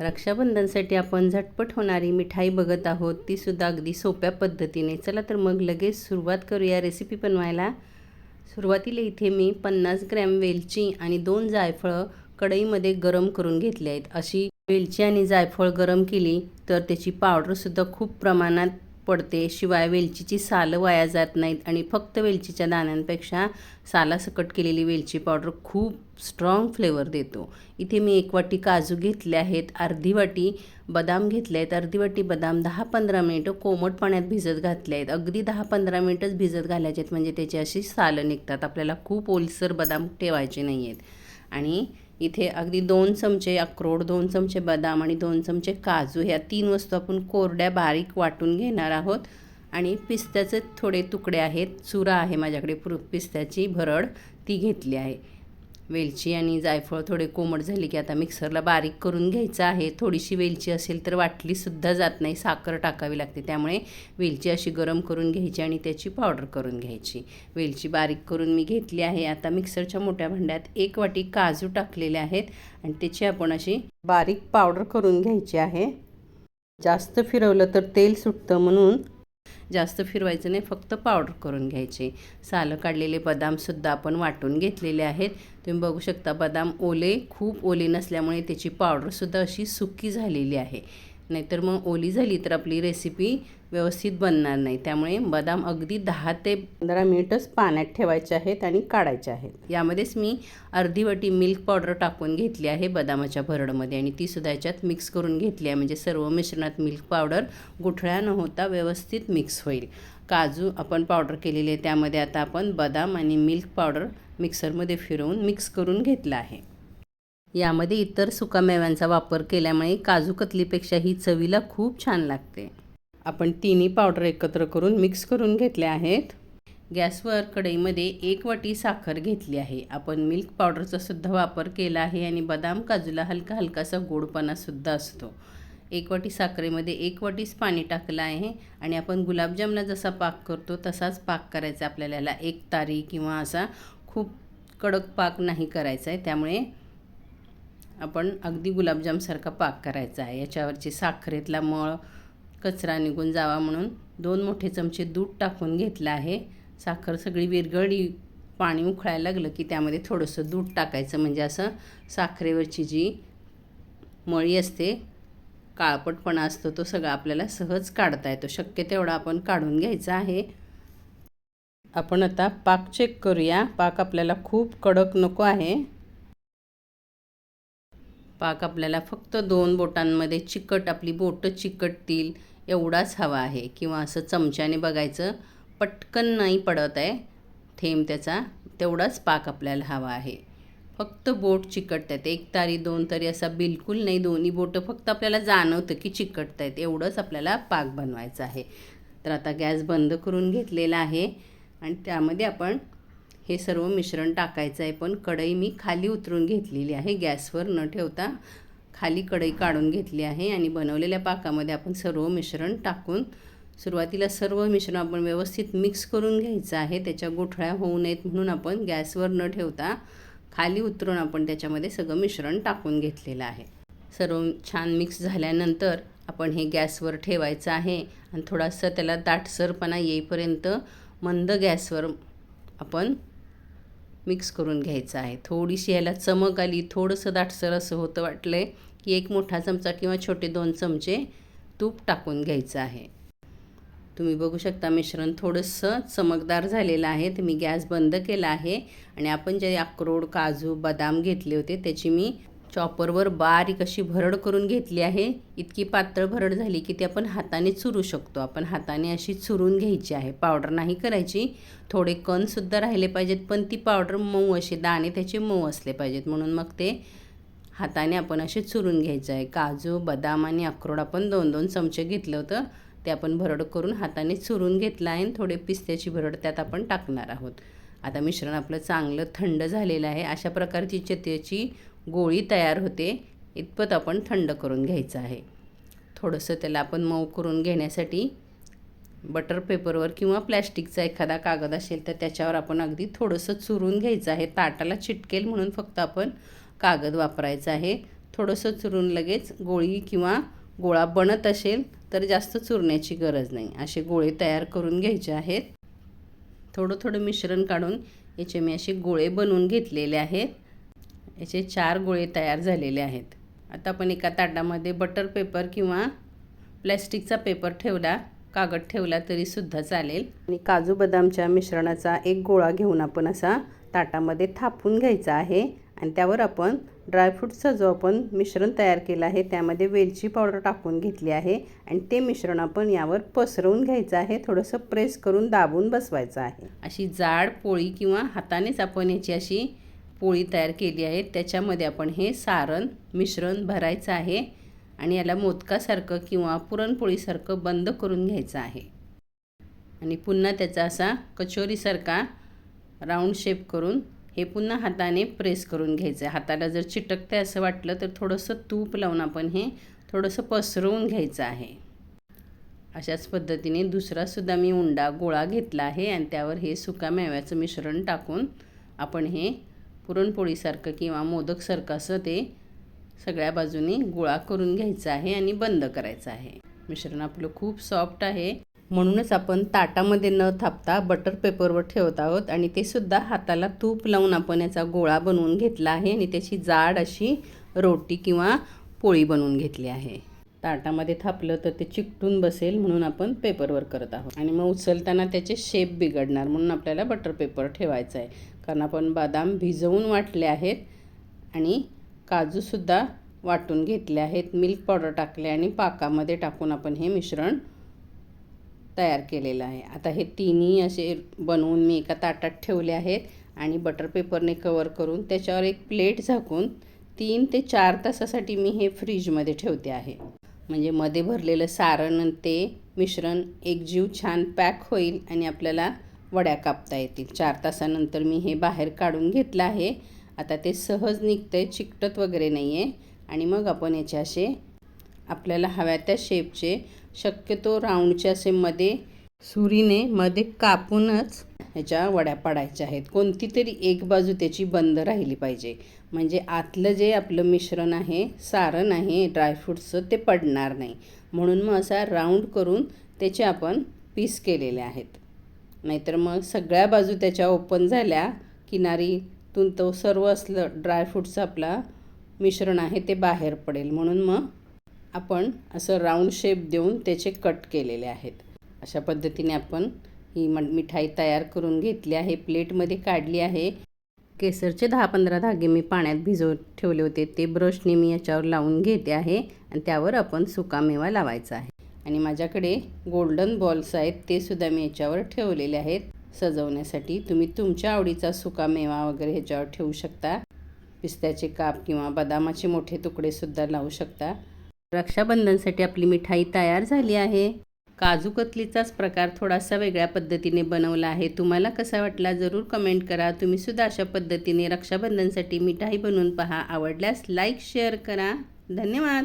रक्षाबंधनसाठी आपण झटपट होणारी मिठाई बघत आहोत. तीसुद्धा अगदी सोप्या पद्धतीने. चला तर मग लगेच सुरुवात करूया रेसिपी बनवायला. सुरुवातीला इथे मी पन्नास ग्रॅम वेलची आणि दोन जायफळं कढईमध्ये गरम करून घेतले आहेत. अशी वेलची आणि जायफळ गरम केली तर त्याची पावडरसुद्धा खूप प्रमाणात पडते. शिवाय वेलचीची सालं वाया जात नाहीत आणि फक्त वेलचीच्या दाण्यांपेक्षा सालासकट केलेली वेलची पावडर खूप स्ट्रॉंग फ्लेवर देतो. इथे मी एक वाटी काजू घेतले आहेत. अर्धी वाटी बदाम घेतले आहेत. अर्धी वाटी बदाम दहा पंधरा मिनिटं कोमट पाण्यात भिजत घातले आहेत. अगदी दहा पंधरा मिनिटंच भिजत घालायचे आहेत. म्हणजे त्याची अशी सालं निघतात. आपल्याला खूप ओलसर बदाम ठेवायचे नाही आहेत आणि इथे अगदी दोन चमचे अक्रोड दोन चमचे बदाम आणि दोन चमचे काजू ह्या तीन वस्तू आपण कोरड्या बारीक वाटून घेणार आहोत. आणि पिस्त्याचे थोडे तुकडे आहेत चुरा आहे माझ्याकडे पुर पिस्त्याची भरड ती घेतली आहे. वेलची आणि जायफळ थोडे कोमट झाले की आता मिक्सरला बारीक करून घ्यायचं आहे. थोडीशी वेलची असेल तर वाटलीसुद्धा जात नाही. साखर टाकावी लागते. त्यामुळे वेलची अशी गरम करून घ्यायची आणि त्याची पावडर करून घ्यायची. वेलची बारीक करून मी घेतली आहे. आता मिक्सरच्या मोठ्या भांड्यात एक वाटी काजू टाकलेले आहेत आणि त्याची आपण अशी बारीक पावडर करून घ्यायची आहे. जास्त फिरवलं तर तेल सुटतं म्हणून जास्त फिरवायचं नाही फक्त पावडर करून घ्यायचे. सालं काढलेले बदामसुद्धा आपण वाटून घेतलेले आहेत. तुम्ही बघू शकता बदाम ओले खूप ओले नसल्यामुळे त्याची पावडरसुद्धा अशी सुकी झालेली आहे. नाहीतर मग ओली झाली तर आपली रेसिपी व्यवस्थित बनणार नाही. त्यामुळे बदाम अगदी दहा ते पंधरा मिनिटच पाण्यात ठेवायचे आहेत आणि काढायचे आहेत. यामध्येच मी अर्धी वाटी मिल्क पावडर टाकून घेतली आहे बदामाच्या भरडमध्ये आणि तीसुद्धा याच्यात मिक्स करून घेतली आहे. म्हणजे सर्व मिश्रणात मिल्क पावडर गुठळ्या न होता व्यवस्थित मिक्स होईल. काजू आपण पावडर केलेली आहे. त्यामध्ये आता आपण बदाम आणि मिल्क पावडर मिक्सरमध्ये फिरवून मिक्स करून घेतलं आहे. यामध्ये इतर सुकामेव्यांचा वापर केल्यामुळे काजू कतलीपेक्षा ही चवीला खूप छान लागते. आपण तिन्ही पावडर एकत्र करून मिक्स करून घेतले आहेत. गॅसवर कढईमध्ये एक वाटी साखर घेतली आहे. आपण मिल्क पावडरचा सुद्धा वापर केला आहे आणि बदाम काजूला हलका हलकासा गोडपणासुद्धा असतो. एक वाटी साखरेमध्ये एक वाटीच पाणी टाकलं आहे आणि आपण गुलाबजामला जसा पाक करतो तसाच पाक करायचा आपल्याला. एक तारी किंवा असा खूप कडक पाक नाही करायचा आहे. त्यामुळे आपण अगदी गुलाबजामसारखा पाक करायचा आहे. याच्यावरची साखरेतला मळ कचरा निघून जावा म्हणून दोन मोठे चमचे दूध टाकून घेतलं आहे. साखर सगळी विरघळी पाणी उकळायला लागलं की त्यामध्ये थोडंसं दूध टाकायचं. म्हणजे असं साखरेवरची जी मळी असते काळपटपणा असतो तो सगळा आपल्याला सहज काढता येतो. शक्य तेवढा आपण काढून घ्यायचा आहे. आपण आता पाक चेक करूया. पाक आपल्याला खूप कडक नको आहे. पाक आपल्याला फक्त दोन बोटांमध्ये चिकट आपली बोटं चिकटतील एवढाच हवा आहे. किंवा असं चमच्याने बघायचं पटकन नाही पडत आहे. थेंब त्याचा तेवढाच पाक आपल्याला हवा आहे. फक्त बोट चिकटत आहेत एक तारी दोन तारी असा बिलकुल नाही. दोन्ही बोटं फक्त आपल्याला जाणवतं की चिकटत आहेत एवढंच आपल्याला पाक बनवायचं आहे. तर आता गॅस बंद करून घेतलेला आहे. आणि त्यामध्ये आपण हे सर्व मिश्रण टाकायचं आहे. पण कढई मी खाली उतरून घेतलेली आहे. गॅसवर न ठेवता खाली कढई काढून घेतली आहे आणि बनवलेल्या पाकामध्ये आपण सर्व मिश्रण टाकून सुरुवातीला सर्व मिश्रण आपण व्यवस्थित मिक्स करून घ्यायचं आहे. त्याच्या गोठळ्या होऊ नयेत म्हणून आपण गॅसवर न ठेवता खाली उतरून आपण त्याच्यामध्ये सगळं मिश्रण टाकून घेतलेलं आहे. सर्व छान मिक्स झाल्यानंतर आपण हे गॅसवर ठेवायचं आहे आणि थोडासा त्याला दाटसरपणा येईपर्यंत मंद गॅसवर आपण मिक्स करून घ्यायचं आहे. थोडीशी याला चमक आली थोडंसं दाटसर असं होतं वाटलं आहे की एक मोठा चमचा किंवा छोटे दोन चमचे तूप टाकून घ्यायचं आहे. तुम्ही बघू शकता मिश्रण थोडंसं चमकदार झालेलं आहे. तर मी गॅस बंद केला आहे आणि आपण जे अक्रोड काजू बदाम घेतले होते त्याची मी चॉपरवर बारीक अशी भरड करून घेतली आहे. इतकी पातळ भरड झाली की ती आपण हाताने चुरू शकतो. आपण हाताने अशी चुरून घ्यायची आहे. पावडर नाही करायची. थोडे कणसुद्धा राहिले पाहिजेत पण ती पावडर मऊ अशी दाणे त्याचे मऊ असले पाहिजेत. म्हणून मग ते हाताने आपण असे चुरून घ्यायचं आहे. काजू बदाम आणि अक्रोड आपण दोन दोन चमचे घेतलं होतं. ते आपण भरड करून हाताने चुरून घेतलं आहे आणि थोडे पिस्त्याची भरड त्यात आपण टाकणार आहोत. आता मिश्रण आपलं चांगलं थंड झालेलं आहे. अशा प्रकारची चत्याची गोळी तयार होते इतपत आपण थंड करून घ्यायचं आहे. थोडंसं त्याला आपण मऊ करून घेण्यासाठी बटर पेपरवर किंवा प्लॅस्टिकचा एखादा कागद असेल तर त्याच्यावर आपण अगदी थोडंसं चुरून घ्यायचं आहे. ताटाला चिटकेल म्हणून फक्त आपण कागद वापरायचा आहे. थोडंसं चुरून लगेच गोळी किंवा गोळा बनत असेल तर जास्त चुरण्याची गरज नाही. असे गोळे तयार करून घ्यायचे आहेत. थोडं थोडं मिश्रण काढून याचे मी असे गोळे बनवून घेतलेले आहेत. याचे चार गोळे तयार झालेले आहेत. आता आपण एका ताटामध्ये बटर पेपर किंवा प्लॅस्टिकचा पेपर ठेवला कागद ठेवला तरीसुद्धा चालेल. आणि काजू बदामच्या मिश्रणाचा एक गोळा घेऊन आपण असा ताटामध्ये थापून घ्यायचा आहे आणि त्यावर आपण ड्रायफ्रूटचा जो आपण मिश्रण तयार केलं आहे त्यामध्ये वेलची पावडर टाकून घेतली आहे आणि ते मिश्रण आपण यावर पसरवून घ्यायचं आहे थोडंसं प्रेस करून दाबून बसवायचं आहे. अशी जाड पोळी किंवा हातानेच आपण याची अशी पोळी तयार केली आहे. त्याच्यामध्ये आपण हे सारण मिश्रण भरायचं आहे आणि याला मोदकासारखं किंवा पुरणपोळीसारखं बंद करून घ्यायचं आहे. आणि पुन्हा त्याचा असा कचोरीसारखा राऊंड शेप करून हे पुन्हा हाताने प्रेस करून घ्यायचं आहे. हाताला जर चिटकते असं वाटलं तर थोडंसं तूप लावून आपण हे थोडंसं पसरवून घ्यायचं आहे. अशाच पद्धतीने दुसरासुद्धा मी उंडा गोळा घेतला आहे आणि त्यावर हे सुका मेव्याचं मिश्रण टाकून आपण हे पुरणपोळीसारखं किंवा मोदकसारखं असं ते सगळ्या बाजूनी गोळा करून घ्यायचं आहे आणि बंद करायचं आहे. मिश्रण आपलं खूप सॉफ्ट आहे. म्हणूनच आपण ताटामध्ये न थापता बटर पेपरवर ठेवत आहोत आणि ते सुद्धा हाताला तूप लावून आपण याचा गोळा बनवून घेतला आहे आणि त्याची जाड अशी रोटी किंवा पोळी बनवून घेतली आहे. ताटामध्ये थापलं तर ते चिकटून बसेल म्हणून आपण पेपरवर करत आहोत. आणि मग उचलताना त्याचे शेप बिघडणार म्हणून आपल्याला बटर पेपर ठेवायचं आहे. कारण आपण बदाम भिजवून वाटले आहेत आणि काजूसुद्धा वाटून घेतले आहेत. मिल्क पावडर टाकले आणि पाकामध्ये टाकून आपण हे मिश्रण तयार केलेलं आहे. आता हे तिन्ही असे बनवून मी एका ताटात ठेवले आहेत आणि बटर पेपरने कवर करून त्याच्यावर एक प्लेट झाकून तीन ते चार तासासाठी मी हे फ्रीजमध्ये ठेवते आहे. म्हणजे मध्ये भरलेलं सारण ते मिश्रण एकजीव छान पॅक होईल आणि आपल्याला वड्या कापता येतील. चार तासानंतर मी हे बाहेर काढून घेतलं आहे. आता ते सहज निघतं आहे चिकटत वगैरे नाही आहे आणि मग आपण याचे असे आपल्याला हव्या त्या शेपचे शक्यतो राऊंडचे असे मध्ये सुरीने मध्ये कापूनच ह्याच्या वड्या पाडायच्या आहेत. कोणती तरी एक बाजू त्याची बंद राहिली पाहिजे. म्हणजे आतलं जे आपलं मिश्रण आहे सारण आहे ड्रायफ्रूटचं ते पडणार नाही. म्हणून मग असा राऊंड करून त्याचे आपण पीस केलेले आहेत. नाहीतर मग सगळ्या बाजू त्याच्या ओपन झाल्या किनारीतून तो सर्व असलं ड्रायफ्रूटचं आपला मिश्रण आहे ते बाहेर पडेल. म्हणून मग आपण असं राऊंड शेप देऊन त्याचे कट केलेले आहेत. अशा पद्धतीने आपण ही म मिठाई तयार करून घेतली आहे. प्लेटमध्ये काढली आहे. केसरचे दहा पंधरा धागे मी पाण्यात भिजवत ठेवले होते. ते ब्रशने मी याच्यावर लावून घेते आहे आणि त्यावर आपण सुकामेवा लावायचा आहे. आणि माझ्याकडे गोल्डन बॉल्स आहेत. ते सुद्धा मी याच्यावर ठेवलेले आहेत. सजवण्यासाठी तुम्ही तुमच्या आवडीचा सुकामेवा वगैरे ह्याच्यावर ठेवू शकता. पिस्त्याचे काप किंवा बदामाचे मोठे तुकडेसुद्धा लावू शकता. रक्षाबंधनसाठी आपली मिठाई तयार झाली आहे. काजू कतलीचाच प्रकार थोडासा वेगळ्या पद्धतीने बनवला आहे. तुम्हाला कसा वाटला जरूर कमेंट करा. तुम्हीसुद्धा अशा पद्धतीने रक्षाबंधनसाठी मिठाई बनवून पहा. आवडल्यास लाईक शेअर करा. धन्यवाद.